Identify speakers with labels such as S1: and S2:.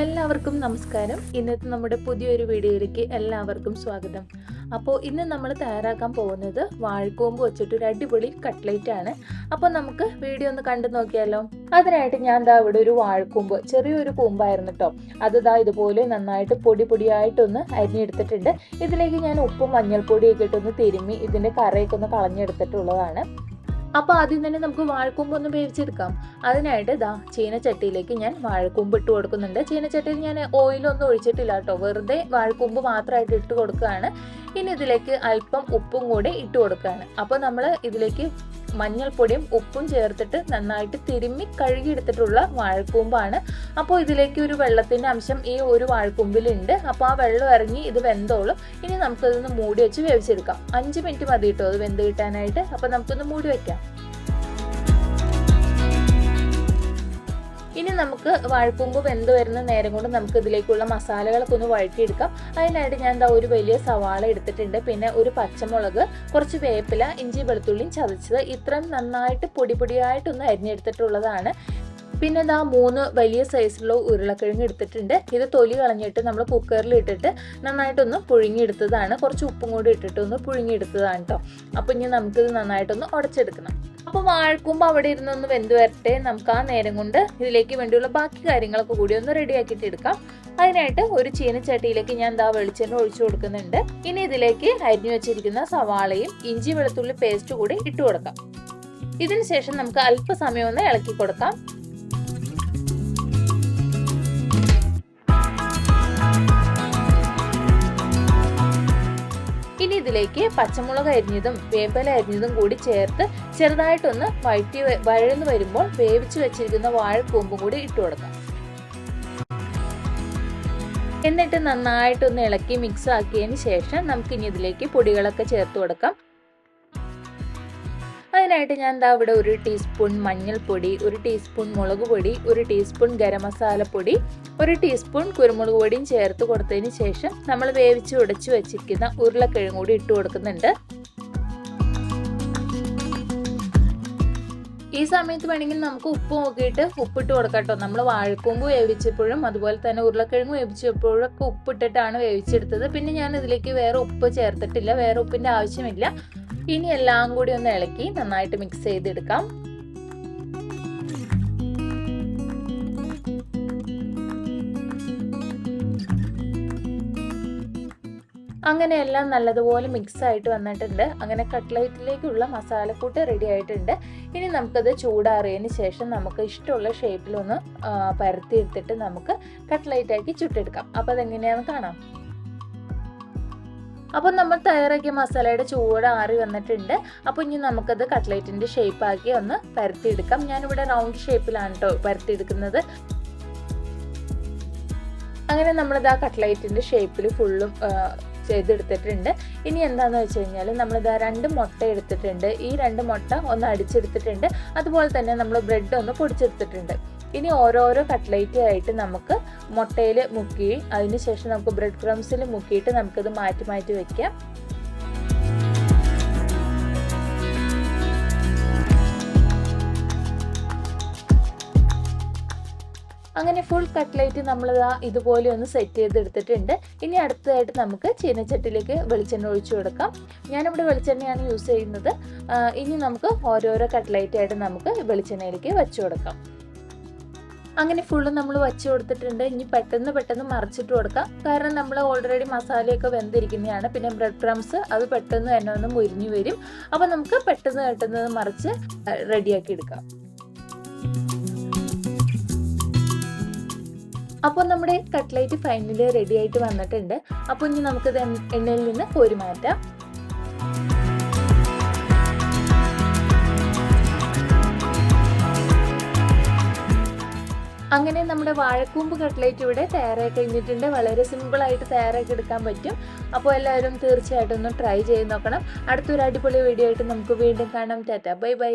S1: എല്ലാവർക്കും നമസ്കാരം. ഇന്നത്തെ നമ്മുടെ പുതിയൊരു വീഡിയോയിലേക്ക് എല്ലാവർക്കും സ്വാഗതം. അപ്പോൾ ഇന്ന് നമ്മൾ തയ്യാറാക്കാൻ പോകുന്നത് വാഴക്കൂമ്പ് വെച്ചിട്ട് ഒരു അടിപൊളി കട്ട്ലേറ്റ് ആണ്. അപ്പോൾ നമുക്ക് വീഡിയോ ഒന്ന് കണ്ടു നോക്കിയാലോ? അതിനായിട്ട് ഞാൻ ദാ ഇവിടെ ഒരു വാഴക്കൂമ്പ് ചെറിയൊരു കൂമ്പായിരുന്നു കേട്ടോ അത് ദാ ഇതുപോലെ നന്നായിട്ട് പൊടി പൊടിയായിട്ടൊന്ന് അരിഞ്ഞെടുത്തിട്ടുണ്ട്. ഇതിലേക്ക് ഞാൻ ഉപ്പും മഞ്ഞൾപ്പൊടിയൊക്കെ ഇട്ടൊന്ന് തിരുമ്മി ഇതിന്റെ കറയൊക്കെ ഒന്ന് കളഞ്ഞെടുത്തിട്ടുള്ളതാണ്. അപ്പോൾ ആദ്യം തന്നെ നമുക്ക് വാഴക്കൊമ്പ് ഒന്ന് വേവിച്ചെടുക്കാം. അതിനായിട്ട് ഇതാ ചീനച്ചട്ടിയിലേക്ക് ഞാൻ വാഴക്കൊമ്പ് ഇട്ട് കൊടുക്കുന്നുണ്ട്. ചീനച്ചട്ടിയിൽ ഞാൻ ഓയിലൊന്നും ഒഴിച്ചിട്ടില്ല കേട്ടോ. വെറുതെ വാഴക്കൊമ്പ് മാത്രമായിട്ട് ഇട്ട് കൊടുക്കുകയാണ്. ഇനി ഇതിലേക്ക് അല്പം ഉപ്പും കൂടി ഇട്ട് കൊടുക്കുകയാണ്. അപ്പോൾ നമ്മൾ ഇതിലേക്ക് മഞ്ഞൾപ്പൊടിയും ഉപ്പും ചേർത്തിട്ട് നന്നായിട്ട് തിരുമ്മി കഴുകിയെടുത്തിട്ടുള്ള വാഴക്കൂമ്പാണ്. അപ്പോൾ ഇതിലേക്ക് ഒരു വെള്ളത്തിന്റെ അംശം ഈ ഒരു വാഴക്കൂമ്പിലുണ്ട്. അപ്പോൾ ആ വെള്ളം ഇറങ്ങി ഇത് വെന്തോളും. ഇനി നമുക്കതൊന്ന് മൂടി വെച്ച് വേവിച്ചെടുക്കാം. അഞ്ച് മിനിറ്റ് മതി അത് വെന്ത് കിട്ടാനായിട്ട്. അപ്പോൾ നമുക്കൊന്ന് മൂടി വയ്ക്കാം ഇനി നമുക്ക് വാഴക്കൂമ്പ് വെന്ത് വരുന്ന നേരം കൊണ്ട് നമുക്ക് ഇതിലേക്കുള്ള മസാലകളൊക്കെ ഒന്ന് വഴറ്റിയെടുക്കാം. അതിനായിട്ട് ഞാൻ എന്താ ഒരു വലിയ സവാള എടുത്തിട്ടുണ്ട്. പിന്നെ ഒരു പച്ചമുളക് കുറച്ച് വേപ്പില ഇഞ്ചി വെളുത്തുള്ളിയും ചതച്ചത് ഇത്രയും നന്നായിട്ട് പൊടി പൊടിയായിട്ടൊന്ന് അരിഞ്ഞെടുത്തിട്ടുള്ളതാണ്. പിന്നെ ഇതാ മൂന്ന് വലിയ സൈസിലുള്ള ഉരുളക്കിഴങ്ങ് എടുത്തിട്ടുണ്ട്. ഇത് തൊലി കളഞ്ഞിട്ട് നമ്മൾ കുക്കറിൽ ഇട്ടിട്ട് നന്നായിട്ടൊന്ന് പുഴുങ്ങിയെടുത്തതാണ്. കുറച്ച് ഉപ്പും കൂടി ഇട്ടിട്ട് ഒന്ന് പുഴുങ്ങിയെടുത്തതാണ് കേട്ടോ അപ്പോൾ ഇനി നമുക്കിത് നന്നായിട്ടൊന്ന് ഉടച്ചെടുക്കണം. അപ്പോൾ വാഴക്കൂമ്പ് അവിടെ ഇരുന്നൊന്ന് വെന്ത് വരട്ടെ. നമുക്ക് ആ നേരം കൊണ്ട് ഇതിലേക്ക് വേണ്ടിയുള്ള ബാക്കി കാര്യങ്ങളൊക്കെ കൂടി ഒന്ന് റെഡിയാക്കിയിട്ട് എടുക്കാം. അതിനായിട്ട് ഒരു ചീനച്ചട്ടിയിലേക്ക് ഞാൻ എന്താ വെളിച്ചെണ്ണ ഒഴിച്ചു കൊടുക്കുന്നുണ്ട്. ഇനി ഇതിലേക്ക് അരിഞ്ഞു വെച്ചിരിക്കുന്ന സവാളയും ഇഞ്ചി വെളുത്തുള്ളി പേസ്റ്റ് കൂടി ഇട്ട് കൊടുക്കാം. ഇതിനുശേഷം നമുക്ക് അല്പസമയം ഒന്ന് ഇളക്കി കൊടുക്കാം. ഇനി ഇതിലേക്ക് പച്ചമുളക് അരിഞ്ഞതും വേമ്പല അരിഞ്ഞതും കൂടി ചേർത്ത് ചെറുതായിട്ടൊന്ന് വഴറ്റി വഴന്നു വരുമ്പോൾ വേവിച്ചു വെച്ചിരിക്കുന്ന വാഴക്കൂമ്പും കൂടി ഇട്ട് കൊടുക്കാം. എന്നിട്ട് നന്നായിട്ടൊന്ന് ഇളക്കി മിക്സ് ആക്കിയതിന് ശേഷം നമുക്ക് ഇനി ഇതിലേക്ക് പൊടികളൊക്കെ ചേർത്ത് കൊടുക്കാം. അതിനായിട്ട് ഞാൻ എന്താ ഇവിടെ ഒരു ടീസ്പൂൺ മഞ്ഞൾപ്പൊടി ഒരു ടീസ്പൂൺ മുളക് പൊടി ഒരു ടീസ്പൂൺ ഗരം മസാലപ്പൊടി ഒരു ടീസ്പൂൺ കുരുമുളക് പൊടിയും ചേർത്ത് കൊടുത്തതിന് ശേഷം നമ്മൾ വേവിച്ച് ഉടച്ചു വെച്ചിരിക്കുന്ന ഉരുളക്കിഴങ്ങ് കൂടി ഇട്ട് കൊടുക്കുന്നുണ്ട്. ഈ സമയത്ത് വേണമെങ്കിൽ നമുക്ക് ഉപ്പ് നോക്കിയിട്ട് ഉപ്പിട്ട് കൊടുക്കാം കേട്ടോ. നമ്മൾ വാഴക്കൂമ്പ് വേവിച്ചപ്പോഴും അതുപോലെ തന്നെ ഉരുളക്കിഴങ്ങ് വേവിച്ചപ്പോഴും ഒക്കെ ഉപ്പിട്ടിട്ടാണ് വേവിച്ചെടുത്തത്. പിന്നെ ഞാൻ ഇതിലേക്ക് വേറെ ഉപ്പ് ചേർത്തിട്ടില്ല. വേറെ ഉപ്പിന്റെ ആവശ്യമില്ല. ഇനി എല്ലാം കൂടി ഒന്ന് ഇളക്കി നന്നായിട്ട് മിക്സ് ചെയ്തെടുക്കാം. അങ്ങനെ എല്ലാം നല്ലതുപോലെ മിക്സ് ആയിട്ട് വന്നിട്ടുണ്ട്. അങ്ങനെ കട്ട്ലൈറ്റിലേക്കുള്ള മസാലക്കൂട്ട് റെഡി ആയിട്ടുണ്ട്. ഇനി നമുക്കത് ചൂടാറിയതിന് ശേഷം നമുക്ക് ഇഷ്ടമുള്ള ഷേപ്പിലൊന്ന് പരത്തിയെടുത്തിട്ട് നമുക്ക് കട്ട്ലൈറ്റാക്കി ചുട്ടെടുക്കാം. അപ്പോൾ അതെങ്ങനെയാണെന്ന് കാണാം. അപ്പോൾ നമ്മൾ തയ്യാറാക്കിയ മസാലയുടെ ചൂട് ആറി വന്നിട്ടുണ്ട്. അപ്പോൾ ഇനി നമുക്കത് കട്ട്ലേറ്റിന്റെ ഷേപ്പാക്കി ഒന്ന് പരത്തിയെടുക്കാം. ഞാനിവിടെ റൗണ്ട് ഷേപ്പിലാണ് കേട്ടോ പരത്തിയെടുക്കുന്നത്. അങ്ങനെ നമ്മളിത് ആ കട്ട്ലൈറ്റിന്റെ ഷേപ്പിൽ ഫുള്ളും ചെയ്തെടുത്തിട്ടുണ്ട്. ഇനി എന്താണെന്ന് വെച്ച് കഴിഞ്ഞാൽ നമ്മളിത് രണ്ട് മുട്ട എടുത്തിട്ടുണ്ട്. ഈ രണ്ട് മുട്ട ഒന്ന് അടിച്ചെടുത്തിട്ടുണ്ട്. അതുപോലെ തന്നെ നമ്മൾ ബ്രെഡ് ഒന്ന് പൊടിച്ചെടുത്തിട്ടുണ്ട്. ഇനി ഓരോരോ കട്ട്ലേറ്റ് ആയിട്ട് നമുക്ക് മുട്ടയിൽ മുക്കി അതിന് ശേഷം നമുക്ക് ബ്രെഡ് ക്രംസിൽ മുക്കിയിട്ട് നമുക്കത് മാറ്റി മാറ്റി വെക്കാം. അങ്ങനെ ഫുൾ കട്ട്ലേറ്റ് നമ്മൾ ഇതുപോലെ ഒന്ന് സെറ്റ് ചെയ്തെടുത്തിട്ടുണ്ട്. ഇനി അടുത്തതായിട്ട് നമുക്ക് ചീനച്ചട്ടിലേക്ക് വെളിച്ചെണ്ണ ഒഴിച്ചു കൊടുക്കാം. ഞാനിവിടെ വെളിച്ചെണ്ണയാണ് യൂസ് ചെയ്യുന്നത്. ഇനി നമുക്ക് ഓരോരോ കട്ട്ലേറ്റ് ആയിട്ട് നമുക്ക് വെളിച്ചെണ്ണയിലേക്ക് വെച്ചു കൊടുക്കാം. അങ്ങനെ ഫുള്ള് നമ്മൾ വച്ച് കൊടുത്തിട്ടുണ്ട്. ഇനി പെട്ടെന്ന് പെട്ടെന്ന് മറിച്ചിട്ട് കൊടുക്കാം. കാരണം നമ്മൾ ഓൾറെഡി മസാലയൊക്കെ വെന്തിരിക്കുന്നതാണ്. പിന്നെ ബ്രെഡ് ക്രംസ് അത് പെട്ടെന്ന് തന്നെ ഒന്ന് മുരിഞ്ഞു വരും. അപ്പോൾ നമുക്ക് പെട്ടെന്ന് പെട്ടെന്ന് മറിച്ച് റെഡിയാക്കി എടുക്കാം. അപ്പോൾ നമ്മുടെ കട്ട്ലേറ്റ് ഫൈനലി റെഡി ആയിട്ട് വന്നിട്ടുണ്ട്. അപ്പോൾ ഇനി നമുക്കിത് എണ്ണയിൽ നിന്ന് കോരി മാറ്റാം. അങ്ങനെ നമ്മുടെ വാഴക്കൂമ്പ് കട്ട്ലേറ്റ് ഇവിടെ തയ്യാറായി കഴിഞ്ഞിട്ടുണ്ട്. വളരെ സിമ്പിളായിട്ട് തയ്യാറാക്കി എടുക്കാൻ പറ്റും. അപ്പോൾ എല്ലാവരും തീർച്ചയായിട്ടും ഒന്ന് ട്രൈ ചെയ്ത് നോക്കണം. അടുത്തൊരു അടിപൊളി വീഡിയോ ആയിട്ട് നമുക്ക് വീണ്ടും കാണാം. Tata bye bye